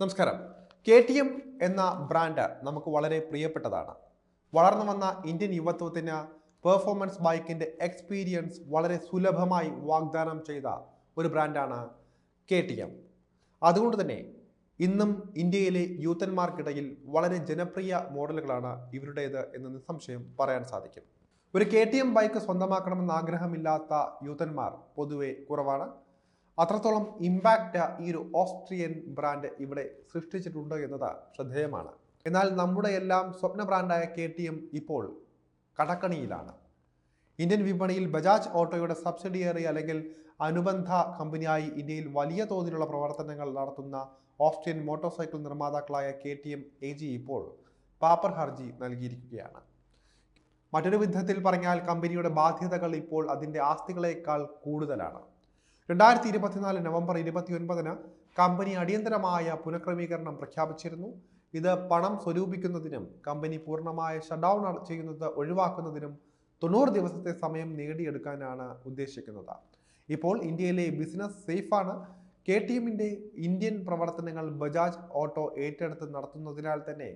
നമസ്കാരം. K T M എന്ന brand നമുക്ക് വളരെ പ്രിയപ്പെട്ടതാണ്. വളർന്നു വന്ന ഇന്ത്യൻ യുവത്വത്തിന് പെർഫോമൻസ് ബൈക്കിന്റെ എക്സ്പീരിയൻസ് വളരെ സുലഭമായി വാഗ്ദാനം ചെയ്ത ഒരു ബ്രാൻഡാണ് കെ ടി എം. അതുകൊണ്ട് തന്നെ ഇന്നും ഇന്ത്യയിലെ യൂത്തന്മാർക്കിടയിൽ വളരെ ജനപ്രിയ മോഡലുകളാണ് ഇവരുടേത് എന്ന് നിസ്സംശയം പറയാൻ സാധിക്കും. ഒരു കെ ടി എം ബൈക്ക് സ്വന്തമാക്കണമെന്ന് ആഗ്രഹമില്ലാത്ത യൂത്തന്മാർ പൊതുവെ കുറവാണ്. അത്രത്തോളം ഇമ്പാക്റ്റ് ഈ ഒരു ഓസ്ട്രിയൻ ബ്രാൻഡ് ഇവിടെ സൃഷ്ടിച്ചിട്ടുണ്ട് എന്നത് ശ്രദ്ധേയമാണ്. എന്നാൽ നമ്മുടെ എല്ലാം സ്വപ്ന ബ്രാൻഡായ കെ ടി എം ഇപ്പോൾ കടക്കണിയിലാണ്. ഇന്ത്യൻ വിപണിയിൽ ബജാജ് ഓട്ടോയുടെ സബ്സിഡിയറി അല്ലെങ്കിൽ അനുബന്ധ കമ്പനിയായി ഇന്ത്യയിൽ വലിയ തോതിലുള്ള പ്രവർത്തനങ്ങൾ നടത്തുന്ന Austrian motorcycle നിർമ്മാതാക്കളായ K T M A G ഇപ്പോൾ പാപ്പർ ഹർജി നൽകിയിരിക്കുകയാണ്. മറ്റൊരു വിധത്തിൽ പറഞ്ഞാൽ കമ്പനിയുടെ ബാധ്യതകൾ ഇപ്പോൾ അതിന്റെ ആസ്തികളേക്കാൾ കൂടുതലാണ്. രണ്ടായിരത്തി ഇരുപത്തിനാല് നവംബർ ഇരുപത്തിയൊൻപതിന് കമ്പനി അടിയന്തരമായ പുനഃക്രമീകരണം പ്രഖ്യാപിച്ചിരുന്നു. ഇത് പണം സ്വരൂപിക്കുന്നതിനും കമ്പനി പൂർണമായ ഷട്ട്ഡൗൺ ചെയ്യുന്നത് ഒഴിവാക്കുന്നതിനും തൊണ്ണൂറ് ദിവസത്തെ സമയം നേടിയെടുക്കാനാണ് ഉദ്ദേശിക്കുന്നത്. ഇപ്പോൾ ഇന്ത്യയിലെ ബിസിനസ് സേഫാണ് കെ ടി എമ്മിന്റെ ഇന്ത്യൻ പ്രവർത്തനങ്ങൾ ബജാജ് ഓട്ടോ ഏറ്റെടുത്ത് നടത്തുന്നതിനാൽ തന്നെ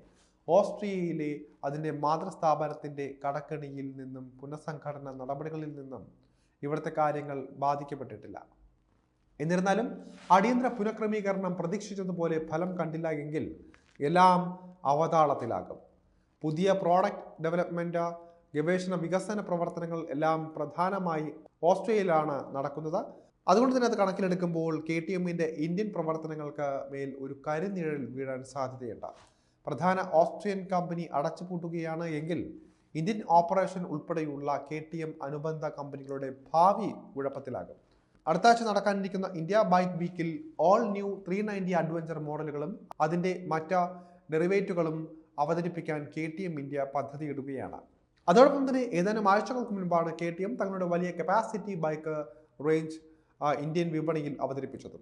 ഓസ്ട്രിയയിലെ അതിന്റെ മാതൃസ്ഥാപനത്തിന്റെ കടക്കണിയിൽ നിന്നും പുനഃസംഘടന നടപടികളിൽ നിന്നും ഇവിടുത്തെ കാര്യങ്ങൾ ബാധിക്കപ്പെട്ടിട്ടില്ല. എന്നിരുന്നാലും അടിയന്തര പുനഃക്രമീകരണം പ്രതീക്ഷിച്ചതുപോലെ ഫലം കണ്ടില്ല എങ്കിൽ എല്ലാം അവതാളത്തിലാകും. പുതിയ പ്രോഡക്റ്റ് ഡെവലപ്മെന്റ് ഗവേഷണ വികസന പ്രവർത്തനങ്ങൾ എല്ലാം പ്രധാനമായി ഓസ്ട്രേലിയയിലാണ് നടക്കുന്നത്. അതുകൊണ്ട് തന്നെ അത് കണക്കിലെടുക്കുമ്പോൾ കെ ടി എമ്മിന്റെ ഇന്ത്യൻ പ്രവർത്തനങ്ങൾക്ക് മേൽ ഒരു കരിനിഴൽ വീഴാൻ സാധ്യതയുണ്ട്. പ്രധാന ഓസ്ട്രിയൻ കമ്പനി അടച്ചുപൂട്ടുകയാണ് എങ്കിൽ ഇന്ത്യൻ ഓപ്പറേഷൻ ഉൾപ്പെടെയുള്ള കെ ടി എം അനുബന്ധ കമ്പനികളുടെ ഭാവി കുഴപ്പത്തിലാകും അടുത്ത ആഴ്ച നടക്കാനിരിക്കുന്ന ഇന്ത്യ ബൈക്ക് വീക്കിൽ all new three ninety adventure മോഡലുകളും അതിന്റെ മറ്റ് ഡെറിവേറ്റുകളും അവതരിപ്പിക്കാൻ കെ ടി എം ഇന്ത്യ പദ്ധതിയിടുകയാണ്. അതോടൊപ്പം തന്നെ ഏതാനും ആഴ്ചകൾക്ക് മുൻപാണ് കെ ടി എം തങ്ങളുടെ വലിയ കപ്പാസിറ്റി ബൈക്ക് റേഞ്ച് ഇന്ത്യൻ വിപണിയിൽ അവതരിപ്പിച്ചത്.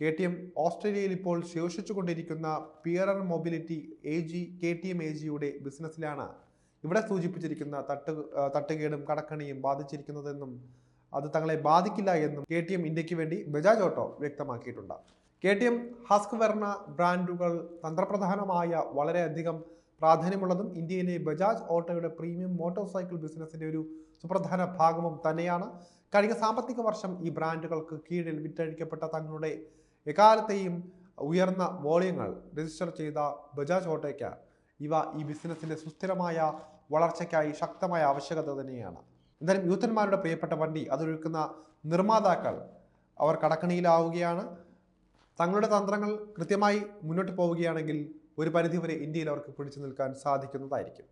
കെ ടി എം ഓസ്ട്രേലിയയിൽ ഇപ്പോൾ ശേഷിച്ചുകൊണ്ടിരിക്കുന്ന Pierer mobility A G K T M A ജിയുടെ ബിസിനസ്സിലാണ് ഇവിടെ സൂചിപ്പിച്ചിരിക്കുന്ന തട്ട് തട്ടുകേടും കടക്കണിയും ബാധിച്ചിരിക്കുന്നതെന്നും അത് തങ്ങളെ ബാധിക്കില്ല എന്നും കെ ടി എം ഇന്ത്യയ്ക്ക് വേണ്ടി ബജാജ് ഓട്ടോ വ്യക്തമാക്കിയിട്ടുണ്ട്. K T M Husqvarna ബ്രാൻഡുകൾ തന്ത്രപ്രധാനമായ വളരെയധികം പ്രാധാന്യമുള്ളതും ഇന്ത്യയിലെ ബജാജ് ഓട്ടോയുടെ പ്രീമിയം മോട്ടോർ സൈക്കിൾ ബിസിനസ്സിന്റെ ഒരു സുപ്രധാന ഭാഗവും തന്നെയാണ്. കഴിഞ്ഞ സാമ്പത്തിക വർഷം ഈ ബ്രാൻഡുകൾക്ക് കീഴിൽ വിറ്റഴിക്കപ്പെട്ട തങ്ങളുടെ എക്കാലത്തെയും ഉയർന്ന വോളിയങ്ങൾ രജിസ്റ്റർ ചെയ്ത ബജാജ് ഓട്ടോയ്ക്ക് ഇവ ഈ ബിസിനസ്സിന്റെ സുസ്ഥിരമായ വളർച്ചയ്ക്കായി ശക്തമായ ആവശ്യകത തന്നെയാണ്. എന്തായാലും യൂത്തന്മാരുടെ പ്രിയപ്പെട്ട വണ്ടി അതൊരുക്കുന്ന നിർമ്മാതാക്കൾ അവർ കടക്കണിയിലാവുകയാണ്. തങ്ങളുടെ തന്ത്രങ്ങൾ കൃത്യമായി മുന്നോട്ട് പോവുകയാണെങ്കിൽ ഒരു പരിധിവരെ ഇന്ത്യയിൽ അവർക്ക് പിടിച്ചു നിൽക്കാൻ സാധിക്കുന്നതായിരിക്കും.